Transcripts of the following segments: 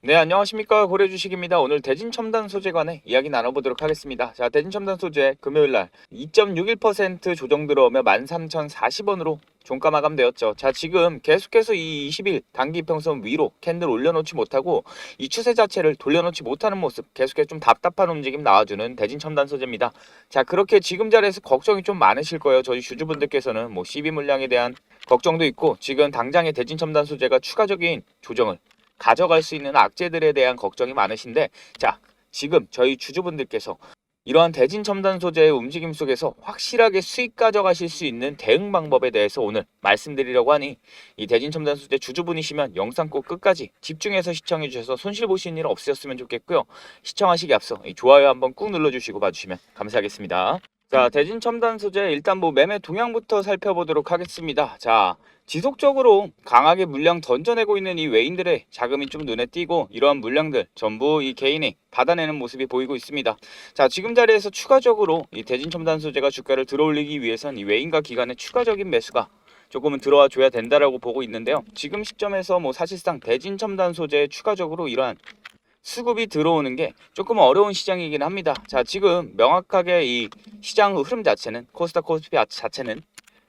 네, 안녕하십니까. 고려주식입니다. 오늘 대진 첨단 소재 관해 이야기 나눠보도록 하겠습니다. 자, 대진 첨단 소재 금요일 날 2.61% 조정 들어오며 13,040원으로 종가 마감되었죠. 자, 지금 계속해서 이 20일 단기 평선 위로 캔들 올려놓지 못하고 이 추세 자체를 돌려놓지 못하는 모습 계속해서 좀 답답한 움직임 나와주는 대진 첨단 소재입니다. 자, 그렇게 지금 자리에서 걱정이 좀 많으실 거예요. 저희 주주분들께서는 뭐12 물량에 대한 걱정도 있고 지금 당장의 대진 첨단 소재가 추가적인 조정을 가져갈 수 있는 악재들에 대한 걱정이 많으신데 자 지금 저희 주주분들께서 이러한 대진 첨단 소재의 움직임 속에서 확실하게 수익 가져가실 수 있는 대응 방법에 대해서 오늘 말씀드리려고 하니 이 대진 첨단 소재 주주분이시면 영상 꼭 끝까지 집중해서 시청해 주셔서 손실 보시는 일 없으셨으면 좋겠고요. 시청하시기 앞서 이 좋아요 한번 꾹 눌러주시고 봐주시면 감사하겠습니다 자 대진 첨단 소재 일단 뭐 매매 동향부터 살펴보도록 하겠습니다 자 지속적으로 강하게 물량 던져내고 있는 이 외인들의 자금이 좀 눈에 띄고 이러한 물량들 전부 이 개인이 받아내는 모습이 보이고 있습니다. 자 지금 자리에서 추가적으로 이 대진 첨단 소재가 주가를 들어올리기 위해선 이 외인과 기관의 추가적인 매수가 조금은 들어와 줘야 된다라고 보고 있는데요. 지금 시점에서 뭐 사실상 대진 첨단 소재에 추가적으로 이러한 수급이 들어오는 게 조금 어려운 시장이긴 합니다. 자, 지금 명확하게 이 시장 흐름 자체는 코스닥 코스피 자체는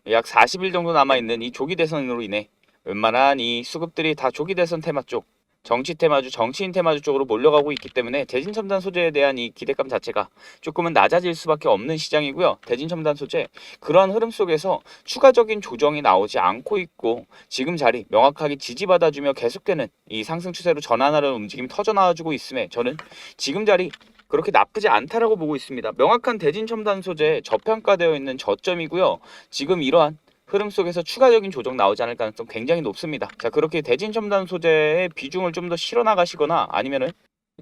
약 40일 정도 남아 있는 이 조기 대선으로 인해 웬만한 이 수급들이 다 조기 대선 테마 쪽, 정치 테마주, 정치인 테마주 쪽으로 몰려가고 있기 때문에 대진 첨단 소재에 대한 이 기대감 자체가 조금은 낮아질 수밖에 없는 시장이고요. 대진 첨단 소재 그러한 흐름 속에서 추가적인 조정이 나오지 않고 있고 지금 자리 명확하게 지지받아주며 계속되는 이 상승 추세로 전환하려는 움직임이 터져 나와주고 있음에 저는 지금 자리 그렇게 나쁘지 않다라고 보고 있습니다. 명확한 대진 첨단 소재 저평가되어 있는 저점이고요. 지금 이러한 흐름 속에서 추가적인 조정 나오지 않을 가능성 굉장히 높습니다. 자 그렇게 대진 첨단 소재의 비중을 좀 더 실어 나가시거나 아니면은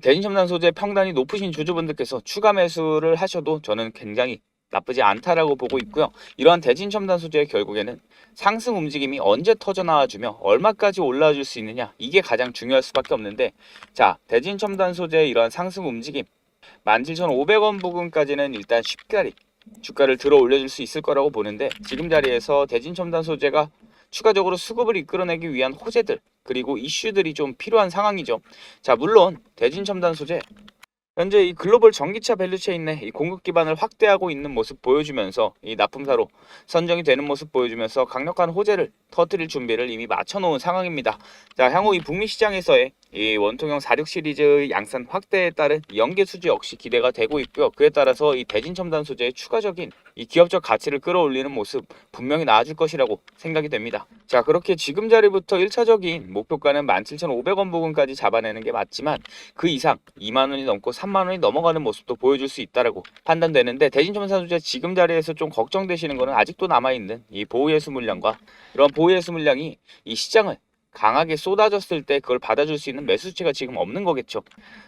대진 첨단 소재 평단이 높으신 주주분들께서 추가 매수를 하셔도 저는 굉장히 나쁘지 않다라고 보고 있고요. 이러한 대진 첨단 소재의 결국에는 상승 움직임이 언제 터져 나와주며 얼마까지 올라줄 수 있느냐 이게 가장 중요할 수밖에 없는데 자 대진 첨단 소재의 이러한 상승 움직임 17,500원 부근까지는 일단 쉽게 주가를 들어 올려줄 수 있을 거라고 보는데 지금 자리에서 대진 첨단 소재가 추가적으로 수급을 이끌어내기 위한 호재들 그리고 이슈들이 좀 필요한 상황이죠. 자 물론 대진 첨단 소재 현재 이 글로벌 전기차 밸류체인 내이 공급 기반을 확대하고 있는 모습 보여주면서 이 납품사로 선정이 되는 모습 보여주면서 강력한 호재를 터뜨릴 준비를 이미 마쳐놓은 상황입니다. 자 향후 이 북미 시장에서의 이 원통형 46 시리즈의 양산 확대에 따른 연계 수주 역시 기대가 되고 있고요. 그에 따라서 이 대진 첨단 소재의 추가적인 이 기업적 가치를 끌어올리는 모습 분명히 나아질 것이라고 생각이 됩니다. 자 그렇게 지금 자리부터 1차적인 목표가는 17,500원 부근까지 잡아내는 게 맞지만 그 이상 2만 원이 넘고 3만 원이 넘어가는 모습도 보여줄 수 있다라고 판단되는데 대진 첨단 소재 지금 자리에서 좀 걱정되시는 거는 아직도 남아있는 이 보호예수 물량과 이런 보호예수 물량이 이 시장을 강하게 쏟아졌을 때 그걸 받아줄 수 있는 매수치가 지금 없는 거겠죠.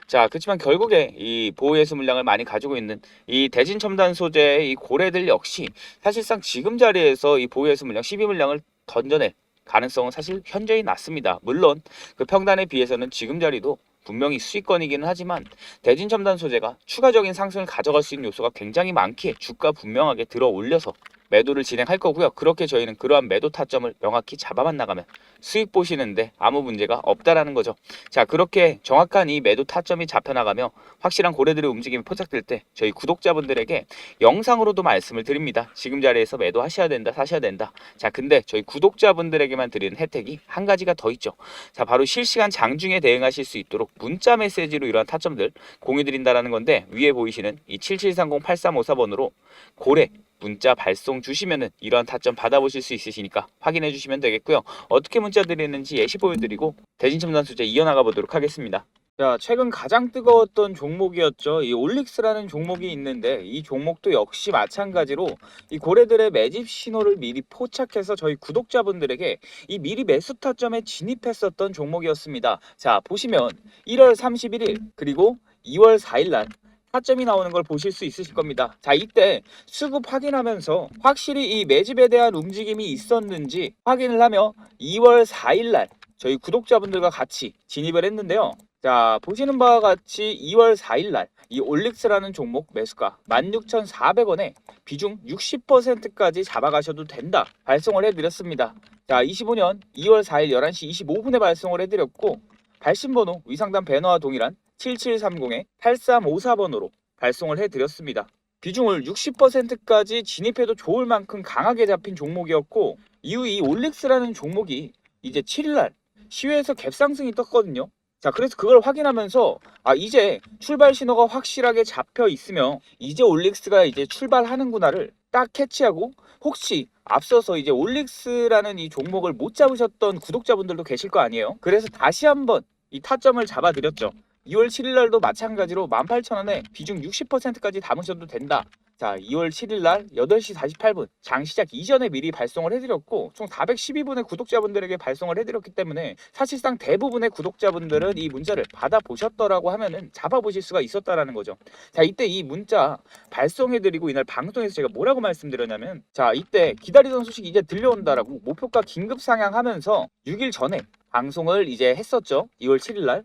자, 그렇지만 결국에 이 보호예수 물량을 많이 가지고 있는 이 대진 첨단 소재의 이 고래들 역시 사실상 지금 자리에서 이 보호예수 물량 12 물량을 던져낼 가능성은 사실 현저히 낮습니다. 물론 그 평단에 비해서는 지금 자리도 분명히 수익권이기는 하지만 대진 첨단 소재가 추가적인 상승을 가져갈 수 있는 요소가 굉장히 많기에 주가 분명하게 들어 올려서 매도를 진행할 거고요. 그렇게 저희는 그러한 매도 타점을 명확히 잡아만 나가면 수익 보시는데 아무 문제가 없다라는 거죠. 자, 그렇게 정확한 이 매도 타점이 잡혀나가며 확실한 고래들의 움직임이 포착될 때 저희 구독자분들에게 영상으로도 말씀을 드립니다. 지금 자리에서 매도하셔야 된다, 사셔야 된다. 자, 근데 저희 구독자분들에게만 드리는 혜택이 한 가지가 더 있죠. 자, 바로 실시간 장중에 대응하실 수 있도록 문자 메시지로 이러한 타점들 공유 드린다라는 건데 위에 보이시는 이 7730-8354번으로 고래 문자 발송 주시면은 이러한 타점 받아보실 수 있으시니까 확인해 주시면 되겠고요. 어떻게 문자 드리는지 예시 보여드리고 대진 첨단 소재 이어나가 보도록 하겠습니다. 자, 최근 가장 뜨거웠던 종목이었죠. 이 올릭스라는 종목이 있는데 이 종목도 역시 마찬가지로 이 고래들의 매집 신호를 미리 포착해서 저희 구독자분들에게 이 미리 매수 타점에 진입했었던 종목이었습니다. 자, 보시면 1월 31일 그리고 2월 4일 날 타점이 나오는 걸 보실 수 있으실 겁니다. 자, 이때 수급 확인하면서 확실히 이 매집에 대한 움직임이 있었는지 확인을 하며 2월 4일 날 저희 구독자분들과 같이 진입을 했는데요. 자, 보시는 바와 같이 2월 4일 날 이 올릭스라는 종목 매수가 16,400원에 비중 60%까지 잡아가셔도 된다. 발송을 해드렸습니다. 자, 25년 2월 4일 11시 25분에 발송을 해드렸고 발신번호 위상단 배너와 동일한 7730에 8354번으로 발송을 해드렸습니다. 비중을 60%까지 진입해도 좋을 만큼 강하게 잡힌 종목이었고 이후 이 올릭스라는 종목이 이제 7일날 시외에서 갭상승이 떴거든요. 자, 그래서 그걸 확인하면서 아 이제 출발 신호가 확실하게 잡혀 있으며 이제 올릭스가 이제 출발하는구나를 딱 캐치하고 혹시 앞서서 이제 올릭스라는 이 종목을 못 잡으셨던 구독자분들도 계실 거 아니에요. 그래서 다시 한번 이 타점을 잡아드렸죠. 2월 7일 날도 마찬가지로 18,000원에 비중 60%까지 담으셔도 된다. 자, 2월 7일 날 8시 48분 장 시작 이전에 미리 발송을 해드렸고 총 412분의 구독자분들에게 발송을 해드렸기 때문에 사실상 대부분의 구독자분들은 이 문자를 받아보셨더라고 하면은 잡아보실 수가 있었다라는 거죠. 자, 이때 이 문자 발송해드리고 이날 방송에서 제가 뭐라고 말씀드렸냐면 자, 이때 기다리던 소식이 이제 들려온다라고 목표가 긴급 상향하면서 6일 전에 방송을 이제 했었죠. 2월 7일 날.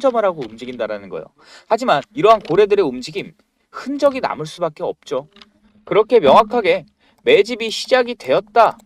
점을 하고 움직인다라는 거예요. 하지만 이러한 고래들의 움직임 흔적이 남을 수밖에 없죠. 그렇게 명확하게 매집이 시작이 되었다.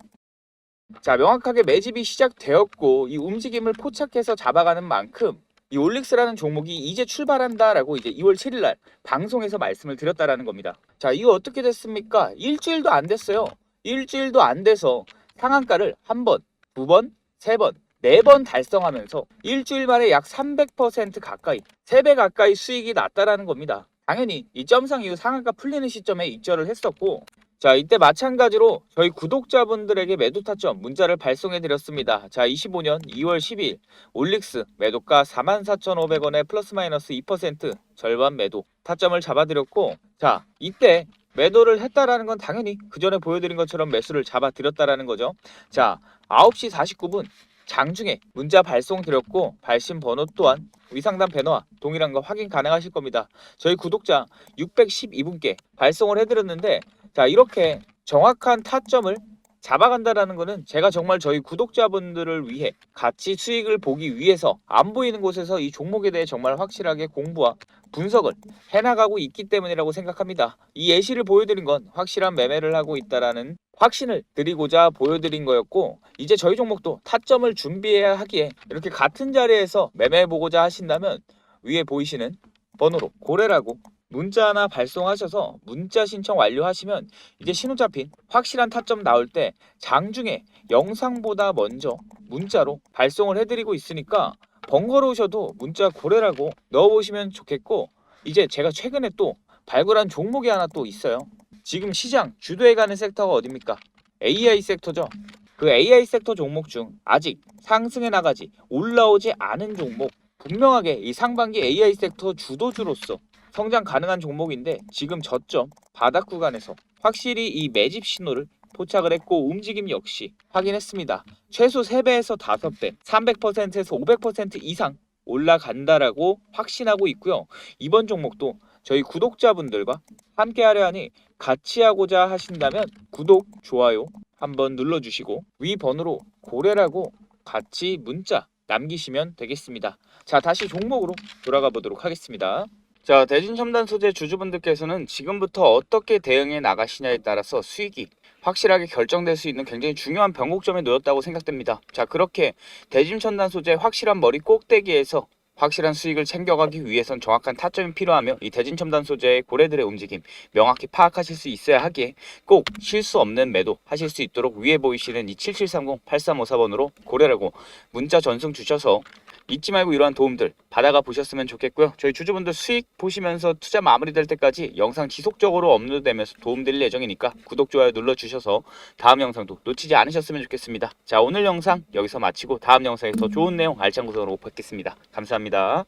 자, 명확하게 매집이 시작되었고 이 움직임을 포착해서 잡아가는 만큼 이 올릭스라는 종목이 이제 출발한다라고 이제 2월 7일 날 방송에서 말씀을 드렸다라는 겁니다. 자, 이거 어떻게 됐습니까? 일주일도 안 됐어요. 일주일도 안 돼서 상한가를 한 번, 두 번, 세 번, 네 번 달성하면서 일주일 만에 약 300% 가까이, 3배 가까이 수익이 났다라는 겁니다. 당연히 이 점상 이후 상한가 풀리는 시점에 입절을 했었고 자 이때 마찬가지로 저희 구독자분들에게 매도 타점 문자를 발송해 드렸습니다. 자 25년 2월 10일 올릭스 매도가 44,500원에 플러스 마이너스 2% 절반 매도 타점을 잡아 드렸고 자 이때 매도를 했다라는 건 당연히 그 전에 보여드린 것처럼 매수를 잡아 드렸다라는 거죠. 자 9시 49분 장중에 문자 발송 드렸고 발신 번호 또한 위상단 배너와 동일한 거 확인 가능하실 겁니다. 저희 구독자 612분께 발송을 해드렸는데 자 이렇게 정확한 타점을 잡아간다라는 거는 제가 정말 저희 구독자분들을 위해 같이 수익을 보기 위해서 안 보이는 곳에서 이 종목에 대해 정말 확실하게 공부와 분석을 해나가고 있기 때문이라고 생각합니다. 이 예시를 보여드린 건 확실한 매매를 하고 있다라는 확신을 드리고자 보여드린 거였고 이제 저희 종목도 타점을 준비해야 하기에 이렇게 같은 자리에서 매매해보고자 하신다면 위에 보이시는 번호로 고래라고 문자 하나 발송하셔서 문자 신청 완료하시면 이제 신호 잡힌 확실한 타점 나올 때 장중에 영상보다 먼저 문자로 발송을 해드리고 있으니까 번거로우셔도 문자 고래라고 넣어보시면 좋겠고 이제 제가 최근에 또 발굴한 종목이 하나 또 있어요. 지금 시장 주도해가는 섹터가 어딥니까? AI 섹터죠. 그 AI 섹터 종목 중 아직 상승해 나가지 올라오지 않은 종목 분명하게 이 상반기 AI 섹터 주도주로서 성장 가능한 종목인데 지금 저점 바닥 구간에서 확실히 이 매집 신호를 포착을 했고 움직임 역시 확인했습니다. 최소 3배에서 5배, 300%에서 500% 이상 올라간다라고 확신하고 있고요. 이번 종목도 저희 구독자분들과 함께 하려 하니 같이 하고자 하신다면 구독, 좋아요 한번 눌러주시고 위 번호로 고래라고 같이 문자 남기시면 되겠습니다. 자 다시 종목으로 돌아가 보도록 하겠습니다. 자 대진 첨단 소재 주주분들께서는 지금부터 어떻게 대응해 나가시냐에 따라서 수익이 확실하게 결정될 수 있는 굉장히 중요한 변곡점에 놓였다고 생각됩니다. 자 그렇게 대진 첨단 소재 확실한 머리 꼭대기에서 확실한 수익을 챙겨가기 위해선 정확한 타점이 필요하며 이 대진 첨단 소재의 고래들의 움직임 명확히 파악하실 수 있어야 하기에 꼭 실수 없는 매도 하실 수 있도록 위에 보이시는 이 7730-8354번으로 고래라고 문자 전송 주셔서 잊지 말고 이러한 도움들 받아가 보셨으면 좋겠고요. 저희 주주분들 수익 보시면서 투자 마무리될 때까지 영상 지속적으로 업로드되면서 도움드릴 예정이니까 구독, 좋아요 눌러주셔서 다음 영상도 놓치지 않으셨으면 좋겠습니다. 자 오늘 영상 여기서 마치고 다음 영상에 더 좋은 내용 알찬 구성으로 뵙겠습니다. 감사합니다.